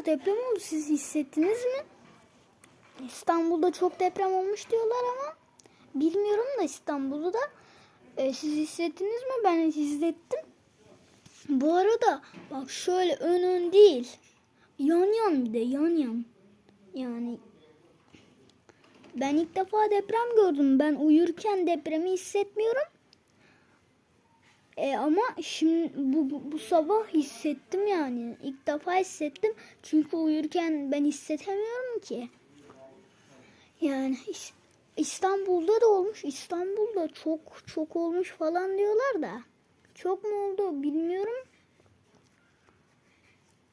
kadar deprem oldu. Siz hissettiniz mi? İstanbul'da çok deprem olmuş diyorlar ama bilmiyorum da İstanbul'da da e, siz hissettiniz mi? Ben hissettim. Bu arada bak şöyle ön ön değil. Yan yan bir de yan yan. Yani ben ilk defa deprem gördüm. Ben uyurken depremi hissetmiyorum. E ama şimdi bu, bu, sabah hissettim yani. İlk defa hissettim. Çünkü uyurken ben hissetemiyorum ki. Yani İs- İstanbul'da da olmuş. İstanbul'da çok çok olmuş falan diyorlar da. Çok mu oldu bilmiyorum.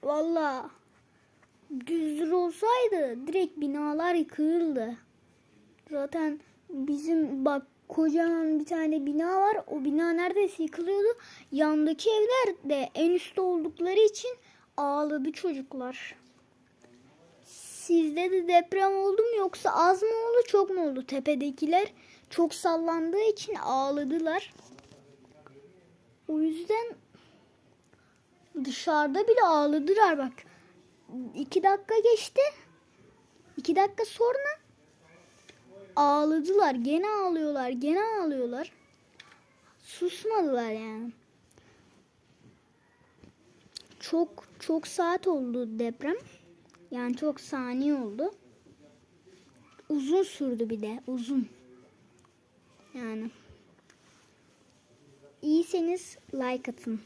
Valla düz olsaydı direkt binalar yıkıldı. Zaten bizim bak kocaman bir tane bina var. O bina neredeyse yıkılıyordu. Yandaki evler de en üstte oldukları için ağladı çocuklar. Sizde de deprem oldu mu yoksa az mı oldu çok mu oldu? Tepedekiler çok sallandığı için ağladılar. O yüzden dışarıda bile ağladılar bak. İki dakika geçti. İki dakika sonra ağladılar. Gene ağlıyorlar. Gene ağlıyorlar. Susmadılar yani. Çok çok saat oldu deprem. Yani çok saniye oldu. Uzun sürdü bir de. Uzun. Yani. İyiyseniz like atın.